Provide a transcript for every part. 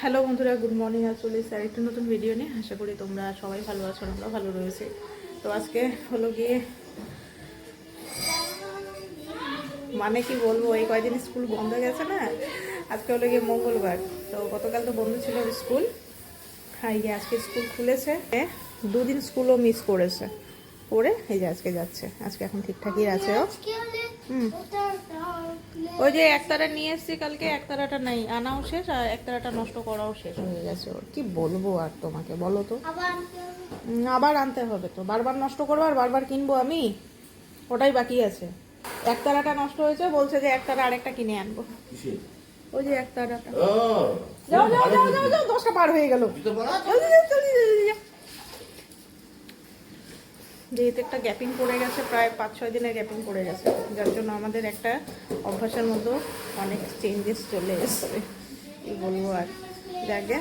Hello বন্ধুরা, good morning আর চলে এসেছি আরেকটা নতুন ভিডিও নিয়ে। আশা করি তোমরা সবাই ভালো আছো আমরা ভালো রয়েছে। তো আজকে হলো গিয়ে মানে কি বলব, এই কয়দিন স্কুল বন্ধ গেছে না? আজকে হলো গিয়ে মঙ্গলবার। তো গতকাল তো বন্ধ ছিল স্কুল। হ্যাঁ এই যে আজকে স্কুল খুলেছে। দুদিন স্কুলও মিস করেছে। করে এই যে আজকে যাচ্ছে। আজকে এখন ঠিকঠাকই আছে হুম। ওই যে একতারা নিয়ে এসেছি কালকে একতারাটা নাই আনাও শেষ আর একতারাটা নষ্ট করাও শেষ হয়ে গেছে ওর। কি বলব আর তোমাকে বলো তো। আবার আনতে হবে। তো বারবার নষ্ট করব আর বারবার কিনবো আমি? ওটাই বাকি আছে। একতারাটা নষ্ট হয়েছে বলছে যে একতারা আরেকটা কিনে আনব। ওই যে একতারাটা। যাও যাও যাও যাও দশটা পার হয়ে গেল। যেহেতু একটা গ্যাপিং পড়ে গেছে, প্রায় পাঁচ, ছয় দিনের গ্যাপিং পড়ে গেছে। যার জন্য আমাদের একটা অভ্যাসের মতো অনেক চেঞ্জেস চলে এসছে। কি বলব আর? যাকে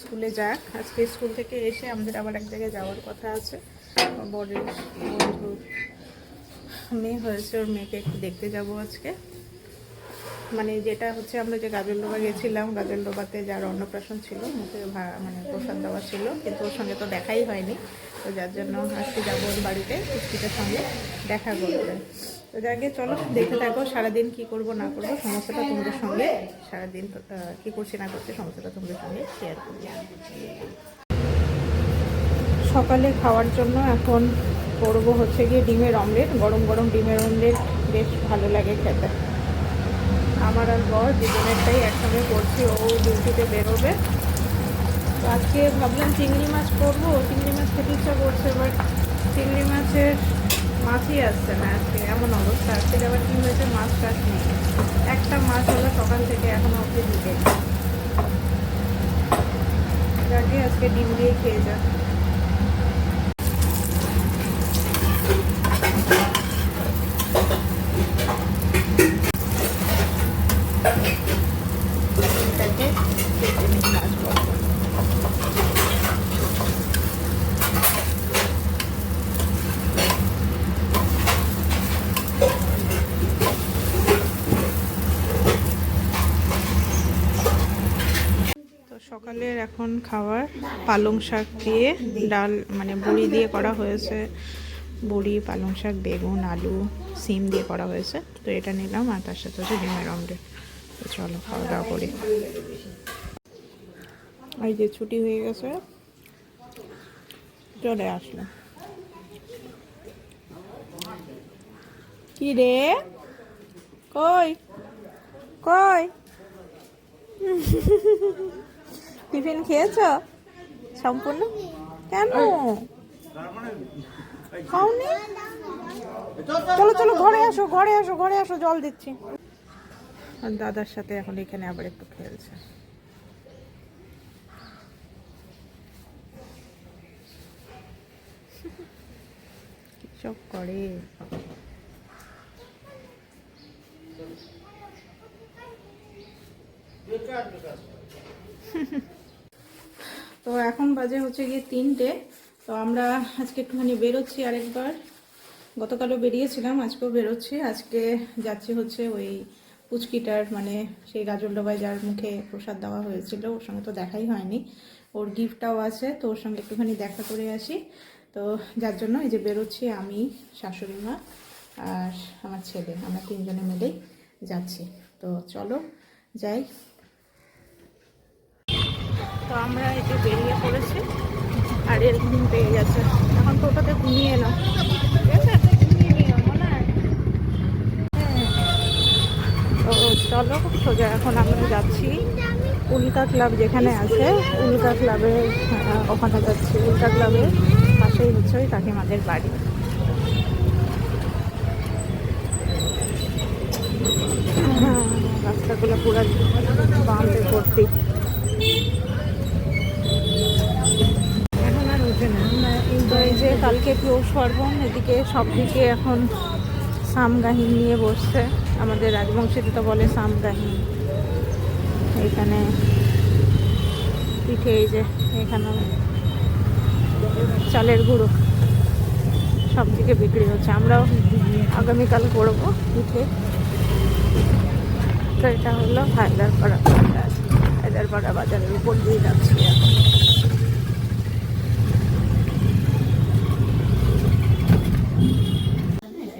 স্কুলে যাক। আজকে স্কুল থেকে এসে আমাদের আবার এক জায়গায় যাওয়ার কথা আছে। বরের বন্ধু মেয়ে হয়েছে, ওর মেয়েকে একটু দেখতে যাব আজকে। মানে যেটা হচ্ছে আমরা যে গাজলডোবা গেছিলাম গাজলডোবাতে যার অন্নপ্রাশন ছিল মুখে মানে প্রসাদ দেওয়া ছিল, কিন্তু ওর সঙ্গে তো দেখাই হয়নি। তো যার জন্য আজকে যাব ওর বাড়িতে পুষ্টিটার সঙ্গে দেখা করতে। তো যাকে চলো দেখে থাকো সারাদিন কি করব, না করব সমস্যাটা তোমাদের সঙ্গে, সারাদিন কি করছি, না করছি সমস্যাটা তোমাদের সঙ্গে শেয়ার করব। সকালে খাওয়ার জন্য এখন করব হচ্ছে গিয়ে ডিমের অমলেট গরম গরম ডিমের অমলেট বেশ ভালো লাগে খেতে। আমার আর বর দুজনেরটাই একসঙ্গে করছি ও ডিউটিতে বেরোবে। তো আজকে ভাবলাম চিংড়ি মাছ করব চিংড়ি মাছ খেতে ইচ্ছা করছে বাট চিংড়ি মাছের মাছই আসছে না আজকে, এমন অবস্থা। আজকে আবার কি হয়েছে মাছ টাছ নেই। একটা মাছ হলো সকাল থেকে এখনও অবধি ঢুকে যাকে আজকে ডিম দিয়ে খেয়ে যাক এটাকে কেটে নিই মাছ বরাবর। তো সকালের এখন খাবার পালং শাক দিয়ে ডাল মানে বড়ি দিয়ে করা হয়েছে। বড়ি, পালং শাক, বেগুন, আলু, সিম দিয়ে করা হয়েছে। তো এটা নিলাম আর তার সাথে হচ্ছে ডিমের অমলেট। তো চলো খাওয়া দাওয়া করি। এই যে ছুটি হয়ে গেছে। চলে আসলাম। কি রে কই? কই? টিফিন খেয়েছ? সম্পূর্ণ? কেন? খাওনি? চলো চলো, ঘরে আসো ঘরে আসো ঘরে আসো, জল দিচ্ছি। দাদার সাথে এখন এখানে আবার একটু খেলছে। সব করে তো এখন বাজে হচ্ছে গিয়ে তিনটে। তো আমরা আজকে একটুখানি বেরোচ্ছি আরেকবার। গতকালও বেরিয়েছিলাম, আজকেও বেরোচ্ছি। আজকে যাচ্ছি হচ্ছে ওই পুচকিটার মানে সেই গাজলডোবায় যার মুখে প্রসাদ দেওয়া হয়েছিল, ওর সঙ্গে তো দেখাই হয়নি। ওর গিফটটাও আছে, তো ওর সঙ্গে একটুখানি দেখা করে আসি। তো যার জন্য এই যে বেরোচ্ছি আমি, শাশুড়ি মা আর আমার ছেলে। আমরা তিনজনে মিলেই যাচ্ছি। তো চলো, যাই। তো আমরা যে বেরিয়ে পড়েছি। আর এর ঘুম পেয়ে গেছে। এখন টোটোতে ঘুমিয়ে এলাম। ঠিক। তো চলো সোজা এখন আমরা যাচ্ছি উল্কা ক্লাব যেখানে আছে। উল্কা ক্লাবের আহ, ওখানে যাচ্ছি। উল্কা ক্লাবের পাশেই হচ্ছে ওই কাকিমাদের বাড়ি। হ্যাঁ, রাস্তাগুলো পুরো বাঁধে ভর্তি। এখন যে কালকে পৌষ পার্বণ, এদিকে সব দিকে এখন সামগাহি নিয়ে বসছে। আমাদের রাজবংশীতে তো বলে সামগাহি এইখানে পিঠে এই যে এখানে চালের গুঁড়ো। সব দিকে বিক্রি হচ্ছে। আমরাও আগামীকাল করব পিঠে। তো এটা হলো হায়দার পাড়া গোয়ালপাড়া বাজারের উপর দিয়ে যাচ্ছি এখন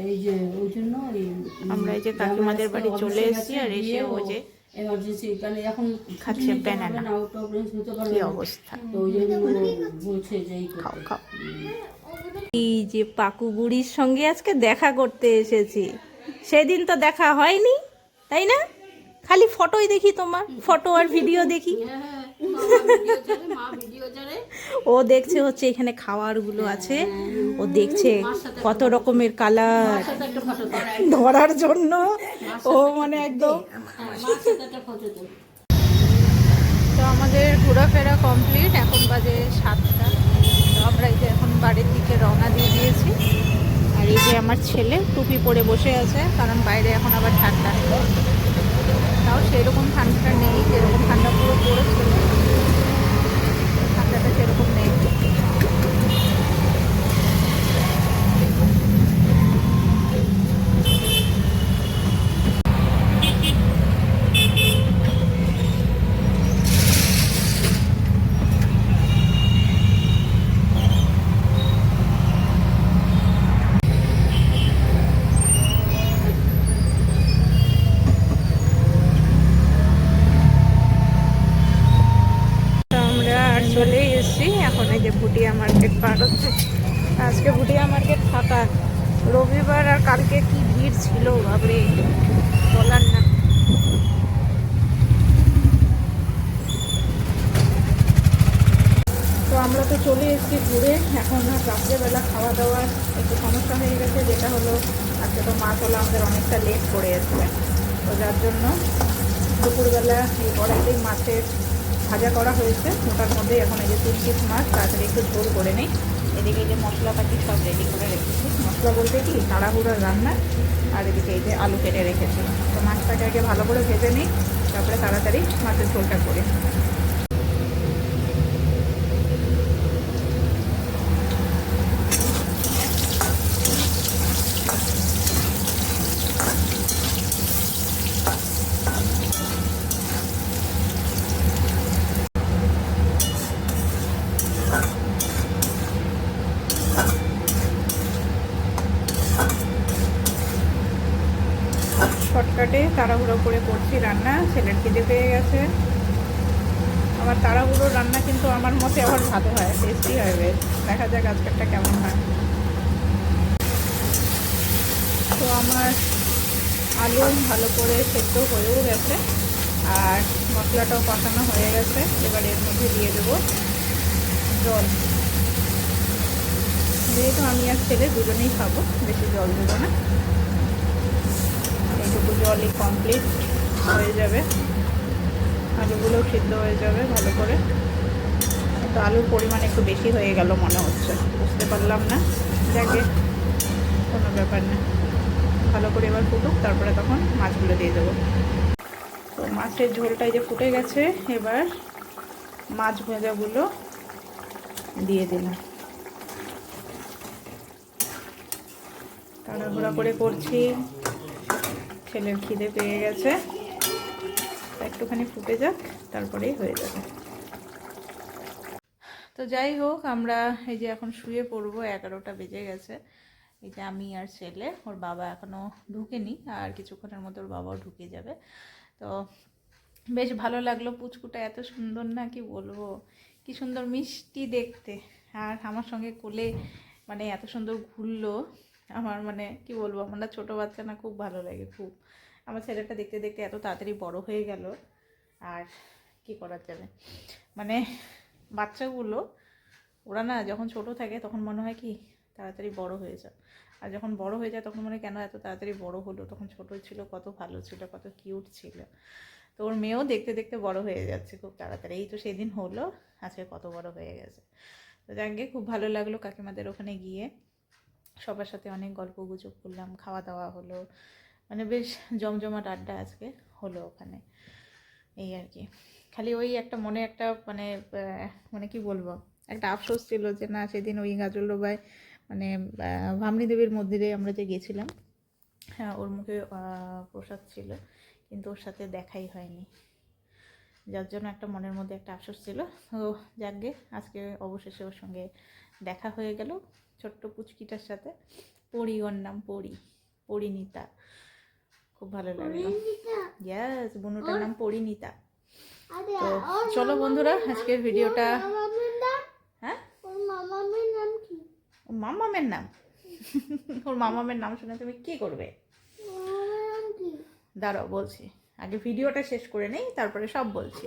এই যে ওই জন্য এই আমরা এই যে কাকিমাদের বাড়ি চলে এসেছি আর এসে ও যে এমার্জেন্সি কারণ এখন খাচ্ছে হতে কি অবস্থা? তো ওই জন্য বলছে যে খাও খাও। এই যে পাকু বুড়ির সঙ্গে আজকে দেখা করতে এসেছি। সেদিন তো দেখা হয়নি তাই না? খালি ফটোই দেখি তোমার ফটো আর ভিডিও দেখি। ও দেখছে হচ্ছে এখানে খাওয়ারগুলো আছে। ও দেখছে কত রকমের কালার। ধরার জন্য। ও মানে একদম। তো আমাদের ঘোরাফেরা কমপ্লিট এখন বাজে সাতটা। আমরা এই যে এখন বাড়ির দিকে রওনা দিয়ে দিয়েছি। আর এই যে আমার ছেলে টুপি পরে বসে আছে, কারণ বাইরে এখন আবার ঠান্ডা। তাও সেরকম ঠান্ডাটা নেই, যেরকম ঠান্ডা পুরো পড়েছিল ঠান্ডাটা সেরকম নেই তো আমরা আর চলেই এসেছি এখন এই যে ভুটিয়া আজকে ভুটিয়া মার্কেট ফাঁকা। রবিবার আর কালকে কি ভিড় ছিল বাবরে বলার না। তো আমরা তো চলে এসেছি ঘুরে। এখন রাত্রেবেলা খাওয়া দাওয়ার একটু সমস্যা হয়ে গেছে, যেটা হলো আজকে তো মাছ হলো আমাদের অনেকটা লেট করে এসছে। তো যার জন্য দুপুরবেলা এই কড়াইতেই মাছের ভাজা করা হয়েছে। ওটার মধ্যে এখন এই যে তিন পিস মাছ, তাড়াতাড়ি একটু ঝোল করে নেই। এদিকে যে মশলাপাতি সব রেডি করে রেখেছি। মশলা বলতে কি, তাড়াহুড়োর রান্না। আর এদিকে এই যে আলু কেটে রেখেছি। তো মাছটাকে আগে ভালো করে ভেজে নিই। তারপরে তাড়াতাড়ি মাছের ঝোলটা করি শর্টকাটে তাড়াহুড়ো করে করছি রান্না, ছেলের খিদে পেয়ে গেছে। আমার তাড়াহুড়ো রান্না কিন্তু আমার মতে আবার ভালো হয় টেস্টি হয় বেশ। দেখা যাক আজকেরটা কেমন হয়। তো আমার আলু ভালো করে সেদ্ধ হয়েও গেছে, আর মশলাটাও কষানো হয়ে গেছে। এবার এর মধ্যে দিয়ে দেবো জল। যেহেতু আমি আর ছেলে দুজনেই খাব, বেশি জল দেবো না। এইটুকু জলই কমপ্লিট হয়ে যাবে। আলুগুলো সিদ্ধ হয়ে যাবে ভালো করে। তো আলুর পরিমাণ একটু বেশি হয়ে গেল মনে হচ্ছে। বুঝতে পারলাম না। যাকে কোনো ব্যাপার না। ভালো করে এবার ফুটুক, তারপরে তখন মাছগুলো দিয়ে দেবো। তো মাছের ঝোলটা যে ফুটে গেছে, এবার মাছ ভাজাগুলো দিয়ে দিলাম। তাড়াহুড়া করে করছি। ছেলের খিদে পেয়ে গেছে। একটুখানি ফুটে যাক, তারপরেই হয়ে যাবে। তো যাই হোক, আমরা এই যে এখন শুয়ে পড়ব, এগারোটা বেজে গেছে। এই যে আমি আর ছেলে, ওর বাবা এখনও ঢুকেনি, আর কিছুক্ষণের মধ্যে ওর বাবাও ঢুকে যাবে। তো বেশ ভালো লাগল, পুচকুটা এত সুন্দর না, কি বলব? কি সুন্দর মিষ্টি দেখতে। আর আমার সঙ্গে কোলে মানে এত সুন্দর ঘুরলো। আমার মানে কি বলব, আমার না ছোটো বাচ্চা না খুব ভালো লাগে, খুব। আমার ছেলেটা দেখতে দেখতে এত তাড়াতাড়ি বড় হয়ে গেল, আর কি করার যাবে? মানে বাচ্চাগুলো, ওরা না যখন ছোট থাকে তখন মনে হয় কি, তাড়াতাড়ি বড় হয়ে যায় আর যখন বড় হয়ে যায় তখন মনে কেন এত তাড়াতাড়ি বড় হলো? তখন ছোট ছিল, কত ভালো ছিল, কত কিউট ছিল। তো ওর মেয়েও দেখতে দেখতে বড় হয়ে যাচ্ছে খুব তাড়াতাড়ি। এই তো সেদিন হলো, আজকে কত বড় হয়ে গেছে। তো যাকে খুব ভালো লাগল কাকিমাদের ওখানে গিয়ে। সবার সাথে অনেক গল্প গুজব করলাম, খাওয়া দাওয়া হলো মানে বেশ জমজমাট আড্ডা আজকে হলো ওখানে, এই আর কি। খালি ওই একটা মনে একটা মানে মানে কি বলব, একটা আফসোস ছিল যে না, সেদিন ওই গাজলডোবায় মানে ভামনি দেবীর মন্দিরে আমরা যে গেছিলাম হ্যাঁ ওর মুখে প্রসাদ ছিল, কিন্তু ওর সাথে দেখাই হয়নি। যার জন্য একটা মনের মধ্যে একটা আফসোস ছিল। তো যাকগে আজকে অবশেষে ওর সঙ্গে দেখা হয়ে গেল ছোট্ট পুচকিটার সাথে। পরি ওর নাম পরি পরিণীতা। খুব ভালো লাগল। ইয়াস বনুটার নাম পরিণীতা। তো চলো বন্ধুরা আজকের ভিডিওটা হ্যাঁ? ওর মামামের নাম ওর মামামের নাম? শুনে তুমি কি করবে? দাঁড়াও বলছি। আগে ভিডিওটা শেষ করে নেই তারপরে সব বলছি।